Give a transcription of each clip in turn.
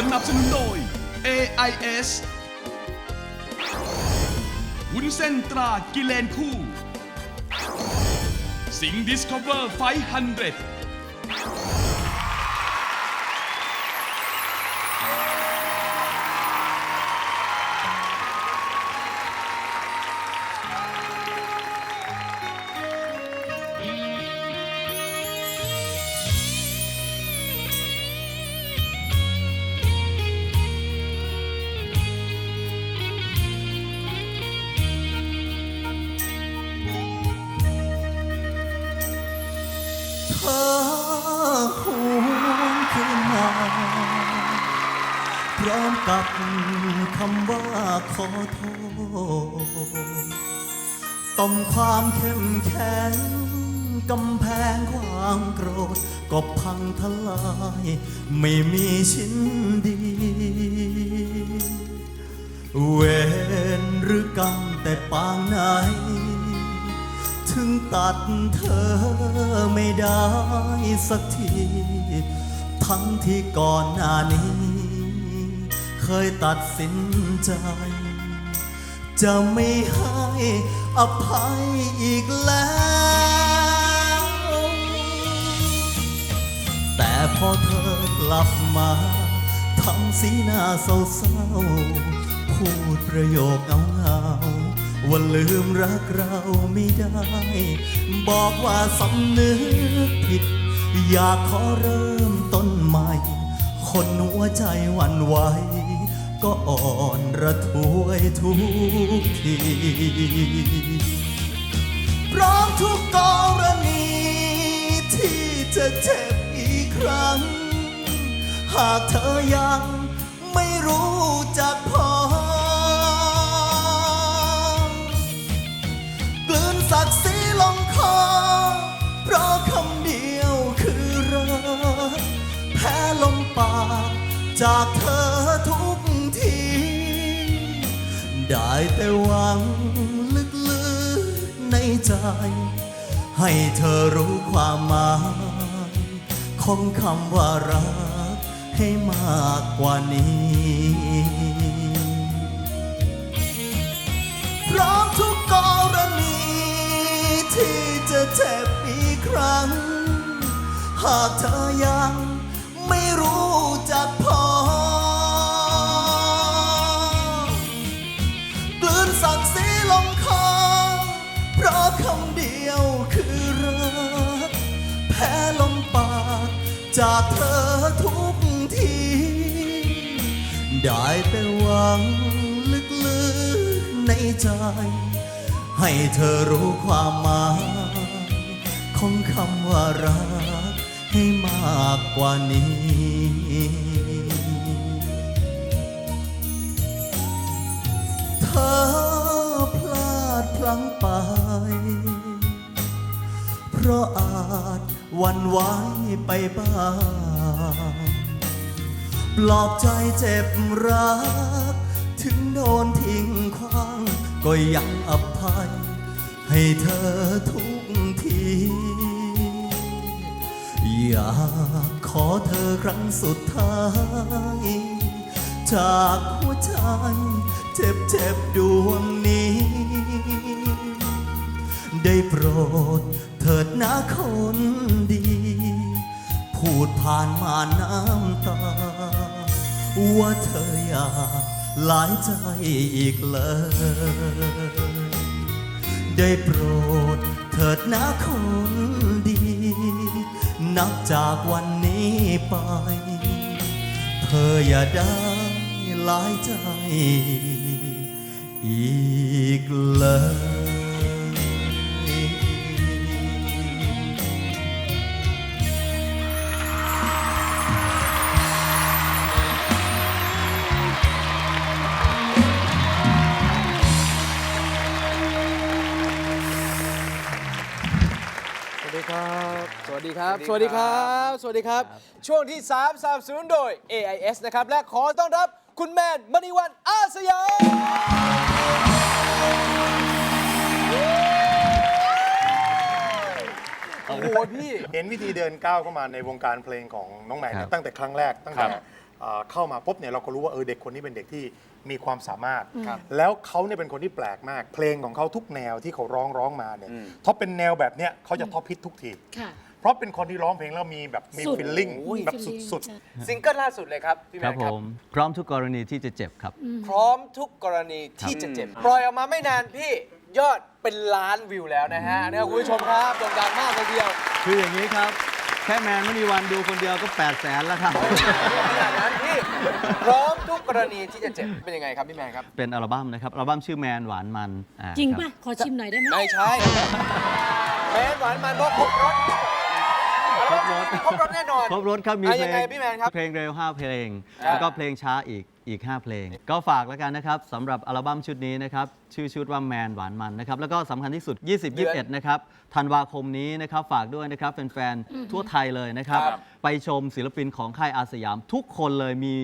สนับสนุนโดย AIS วุ้นเส้นตรากิเลนคู่ สิง Discover 500เธอหวนขึ้นมาพร้อมกับคำว่าขอโทษต่อมความเข้มแข็งกำแพงความโกรธก็พังทลาย ไม่มีชิ้นดี เวรหรือกรรมแต่ปางไหน ถึงตัดเธอ ได้สักที ทั้งที่ก่อนหน้านี้ เคยตัดสินใจ จะไม่ให้อภัยอีกแล้ว แต่พอเธอกลับมาทำสีหน้าเศร้าๆ พูดประโยคเงา ว่าลืมรักเราไม่ได้ บอกว่าสำนึกผิด อยากขอเริ่มต้นใหม่ คนหัวใจวันไหว ก็อ่อนระทวยทุกทีพร้อมทุกกรณีที่จะเจ็บอีกครั้ง หากเธอยังไม่รู้จักพอ แต่หวังลึกๆในใจ ให้เธอรู้ความหมายของคำว่ารักให้มากกว่านี้พร้อมทุกกรณีที่จะเจ็บอีกครั้ง หากเธอยังไม่รู้จักพอ ราะคำเดียวคือรัก แพ้ลมปากจากเธอทุกที ได้แต่หวังลึกๆในใจ ให้เธอรู้ความหมายของคำว่ารักให้มากกว่านี้เธอั้งไป เพราะอาจวันไหวไปบ้าง ปลอบใจเจ็บรัก ถึงโดนทิ้งขว้าง ก็ยังอภัย ให้เธอทุกทีอยากขอเธอครั้งสุดท้าย จากหัวใจ เจ็บเจ็บดวงนี้ ได้โปรดเถิดนะคนดี พูดผ่านมาน้ำตา ว่าเธออยาหลายใจอีกเลย ได้โปรดเถิดนะคนดี นับจากวันนี้ไป เธออย่าได้หลายใจอีกเลย ครับ สวัสดีครับ สวัสดีครับ สวัสดีครับ ช่วงที่3สนับสนุนโดย AIS นะครับ และขอต้อนรับคุณแมนมณีวันอาสยามโอ้โหพี่ เห็นวิธีเดินก้าวเข้ามาในวงการเพลงของน้องแมนเนี่ยตั้งแต่ครั้งแรกตั้งแต่เอ่อเข้ามาปุ๊บเนี่ยเราก็รู้ว่าเออเด็กคนนี้เป็นเด็กที่ มีความสามารถ ครับแล้วเขาเนี่ยเป็นคนที่แปลกมาก เพลงของเขาทุกแนวที่เขาร้องร้องมาเนี่ยอืมถ้าเป็นแนวแบบเนี้ยเขาจะท็อปฮิตทุกทีค่ะ เพราะเป็นคนที่ร้องเพลงแล้วมีแบบมีสุดฟีลลิ่งโอ้ยแบบ feeling สุดใช่ซิงเกิลล่าสุดเลยครับพี่แมครับนผครับ ม พร้อมทุกกรณีที่จะเจ็บครับ พร้อมทุกกรณีที่จะเจ็บ ปล่อยออกมาไม่นานพี่ยอดเป็นล้านวิวแล้วนะฮะนะครับคุณผู้ชมครับโด่งดังมากเลยทีเดียวคืออย่างนี้ครับ แค่แมนไม่มีวันดูคนเดียวก็8 0 0แสนแล้วครับ ขนาดนั้น พี่พร้อมทุกกรณีที่จะเจ็บเป็นยังไงครับพี่แมนครับ เป็นอัลบั้มนะครับ อัลบั้มชื่อแมนหวานมันอ่าจริงคป่ะบขอชิมหน่อยได้ไหม ไม่ใช่ แมนหวานมันเพราะครบรถ ครบรถครบรถแน่นอน ครบรถครับมีอะเพลยังงไงพี่แมนครับเพลงเร็ว 5 เพลงครับแล้วก็เพลงช้าอีกอีก 5 เพลง ก็ฝากแล้วกันนะครับสำหรับอัลบั้มชุดนี้นะครับชื่อชุดว่าแมนหวานมันนะครับแล้วก็สำคัญที่สุด 20 21 นะครับธันวาคมนี้นะครับฝากด้วยนะครับแฟนๆทั่วไทยเลยนะครับ ครับ ไปชมศิลปินของค่ายอาสยาม ทุกคนเลยมี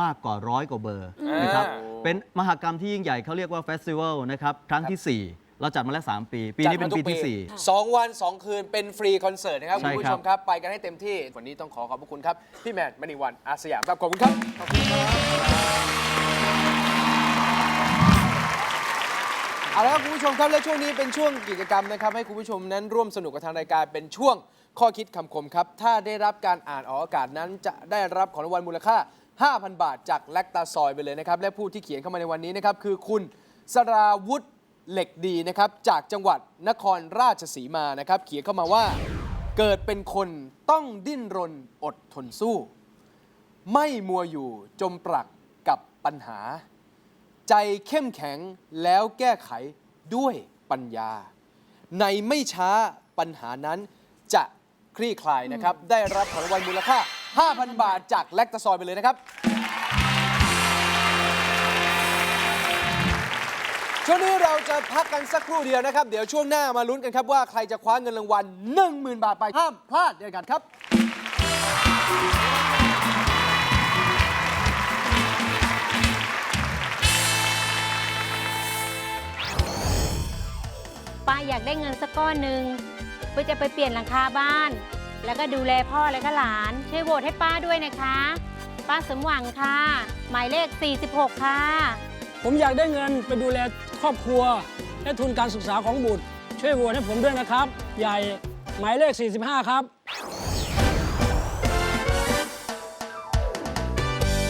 มากกว่าร้อยกว่าเบอร์นะครับอ่าเป็นมหกรรมที่ยิ่งใหญ่เขาเรียกว่าเฟสติวัลนะครับ ครั้งทีสี่4 เราจัดมาแล้ว 3 ปี ปีนี้เป็นจัดมาทุปีกที่สี่สองวันสองคืนเป็นฟรีคอนเสิร์ตนะครับ ใช่คุณครับผู้ชมครับ ไปกันให้เต็มที่ วันนี้ต้องขอขอบพระคุณครับ พี่แมนมณีวันอาสยามครับขอบคุณครับ ขอบคุณครับ เอาละครับคุณผู้ชมครับและช่วงนี้เป็นช่วงกิจกรรมนะครับ ให้คุณผู้ชมนั้นร่วมสนุกกับทางรายการเป็นช่วงข้อคิดคำคมครับ ถ้าได้รับการอ่านออกอากาศนั้นจะได้รับของรางวัลมูลค่า 5,000 บาทจากแลคตาซอยไปเลยนะครับ และผู้ที่เขียนเข้ามาในวันนี้นะครับคือคุณสราวุธ เหล็กดีนะครับ จากจังหวัดนครราชสีมานะครับ เขียนเข้ามาว่า เกิดเป็นคนต้องดิ้นรนอดทนสู้ ไม่มัวอยู่จมปลักกับปัญหา ใจเข้มแข็งแล้วแก้ไขด้วยปัญญา ในไม่ช้าปัญหานั้นจะคลี่คลายนะครับ ได้รับของรางวัลมูลค่า 5,000 บาทจากแลคตาซอยไปเลยนะครับ ช่วงนี้เราจะพักกันสักครู่เดียวนะครับ เดี๋ยวช่วงหน้ามาลุ้นกันครับว่าใครจะคว้าเงินรางวัล10,000 บาทไปห้ามพลาดเด็ดขาดครับ ป้าอยากได้เงินสักก้อนหนึ่งเพื่อจะไปเปลี่ยนหลังคาบ้าน แล้วก็ดูแลพ่อและก็หลาน ช่วยโหวตให้ป้าด้วยนะคะ ป้าสมหวังค่ะ หมายเลข 46 ค่ะ ผมอยากได้เงินไปดูแลครอบครัว และทุนการศึกษาของบุตร ช่วยโหวตให้ผมด้วยนะครับ ใหญ่หมายเลข 45 ครับ